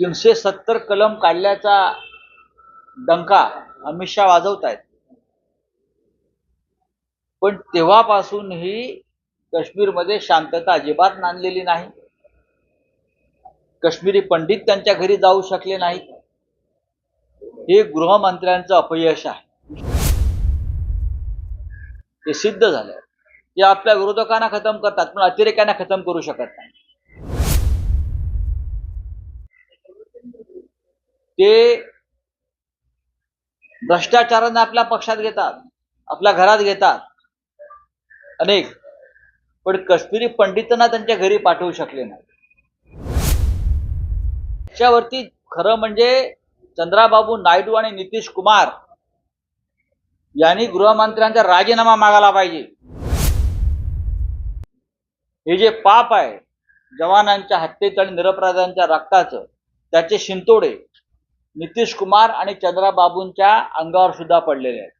तीनशे सत्तर कलम काढल्याचा डंका अमित शहा वाजवत आहेत पण तेव्हापासून ही काश्मीरमध्ये शांतता अजिबात नांदलेली नाही. काश्मीरी पंडित त्यांच्या घरी जाऊ शकले नाहीत. हे गृहमंत्र्यांचं अपयश आहे. ते सिद्ध झालंय ते आपल्या विरोधकांना खतम करतात पण अतिरेक्यांना खतम करू शकत नाही ते भ्रष्टाचारांना आपल्या पक्षात घेतात आपल्या घरात घेतात. अनेक. पण काश्मीरी पंडितांना त्यांच्या घरी पाठवू शकले नाही. त्याच्यावरती खरं म्हणजे चंद्राबाबू नायडू आणि नितीश कुमार यांनी गृहमंत्र्यांचा राजीनामा मागायला पाहिजे. हे जे पाप आहे जवानांच्या हत्येचं आणि निरपराधांच्या रक्ताचं त्याचे शिंतोडे. नितीश कुमार आणि चंद्राबाबूंच्या अंगावर सुद्धा पडलेले आहेत.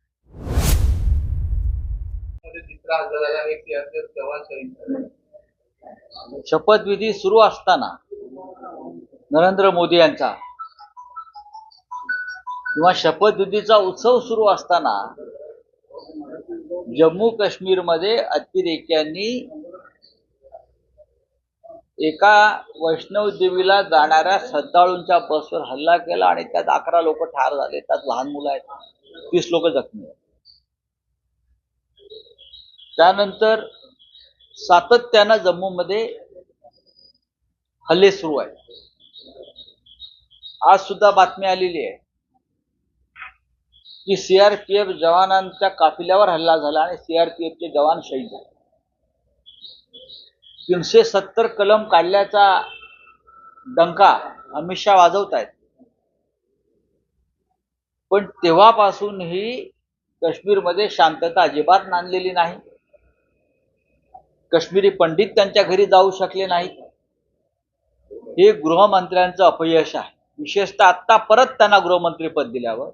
शपथविधी सुरू असताना नरेंद्र मोदी यांचा किंवा शपथविधीचा उत्सव सुरू असताना जम्मू काश्मीरमध्ये अतिरेक्यांनी एका वैष्णव देवीला जाणाऱ्या श्रद्धाळूंच्या बसवर हल्ला केला आणि त्यात अकरा लोक ठार झाले. त्यात लहान मुलं आहेत. तीस लोक जखमी आहेत. त्यानंतर सातत्यानं जम्मूमध्ये हल्ले सुरू आहेत. आज सुद्धा बातमी आलेली आहे की सीआरपीएफ जवानांच्या काफिल्यावर हल्ला झाला आणि सीआरपीएफचे जवान शहीद झाले. तीनशे सत्तर कलम काढल्याचा डंका अमित शहा वाजवत आहेत पण तेव्हापासून ही काश्मीरमध्ये शांतता अजिबात नांदलेली नाही. काश्मीरी पंडित त्यांच्या घरी जाऊ शकले नाहीत. हे गृहमंत्र्यांचं अपयश आहे. विशेषतः आत्ता परत त्यांना गृहमंत्रीपद दिल्यावर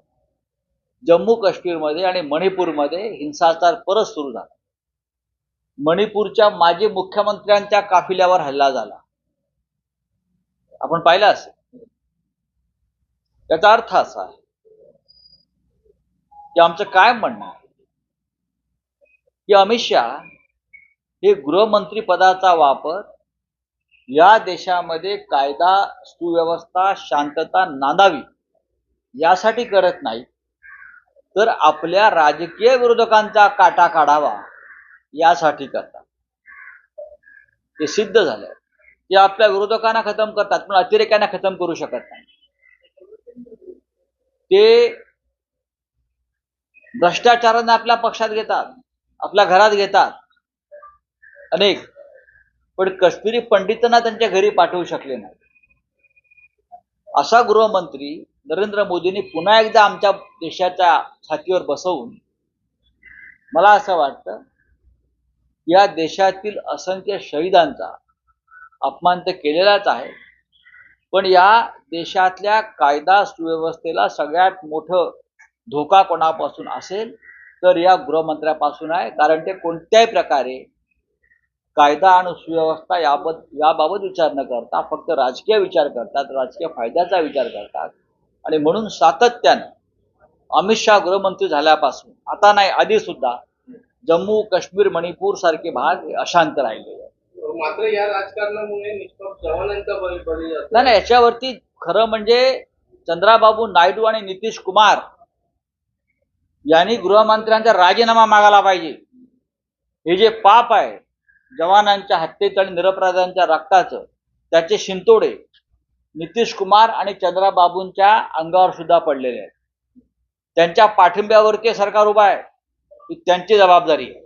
जम्मू काश्मीरमध्ये आणि मणिपूरमध्ये हिंसाचार परत सुरू झाला. मणिपूरच्या माजी मुख्यमंत्र्यांच्या काफिल्यावर हल्ला झाला. आपण पाहिलं असेल. त्याचा अर्थ असा आहे की आमचं काय म्हणणं आहे? की अमित शहा हे गृहमंत्री पदाचा वापर या देशामध्ये कायदा सुव्यवस्था शांतता नांदावी यासाठी करत नाही तर आपल्या राजकीय विरोधकांचा काटा काढावा यासाठी करतात. ते सिद्ध झालं. ते आपल्या विरोधकांना खतम करतात पण अतिरेक्यांना खतम करू शकत नाही. ते भ्रष्टाचारांना आपल्या पक्षात घेतात आपल्या घरात घेतात. अनेक. पण कश्मीरी पंडितांना त्यांच्या घरी पाठवू शकले नाही. असा गृहमंत्री नरेंद्र मोदींनी पुन्हा एकदा आमच्या देशाच्या छातीवर बसवून मला असं वाटतं या देशातील असंख्य शहीदांचा अपमान तर केलेलाच आहे. पण या देशातल्या कायदा सुव्यवस्थेला सगळ्यात मोठं धोका कोणापासून असेल? तर या गृहमंत्र्यापासून आहे. कारण ते कोणत्याही प्रकारे कायदा आणि सुव्यवस्था याबत याबाबत विचार न करता फक्त राजकीय विचार करतात राजकीय फायद्याचा विचार करतात. आणि म्हणून सातत्यानं अमित शहा गृहमंत्री झाल्यापासून आता नाही आधी सुद्धा जम्मू काश्मीर मणिपूर सारखे भाग अशांत राहिले. मात्र या राजकारणामुळे निष्पाप जवानांचा बळी बळी जातो. नाही नाही याच्यावरती खरं म्हणजे चंद्राबाबू नायडू आणि नितीश कुमार यांनी गृहमंत्र्यांचा राजीनामा मागायला पाहिजे. हे जे पाप आहे जवानांच्या हत्येचं आणि निरपराधांच्या रक्ताचं त्याचे शिंतोडे नितीश कुमार आणि चंद्राबाबूंच्या अंगावर सुद्धा पडलेले आहेत. त्यांच्या पाठिंब्यावर ते सरकार उभं आहे. ही त्यांची जबाबदारी आहे.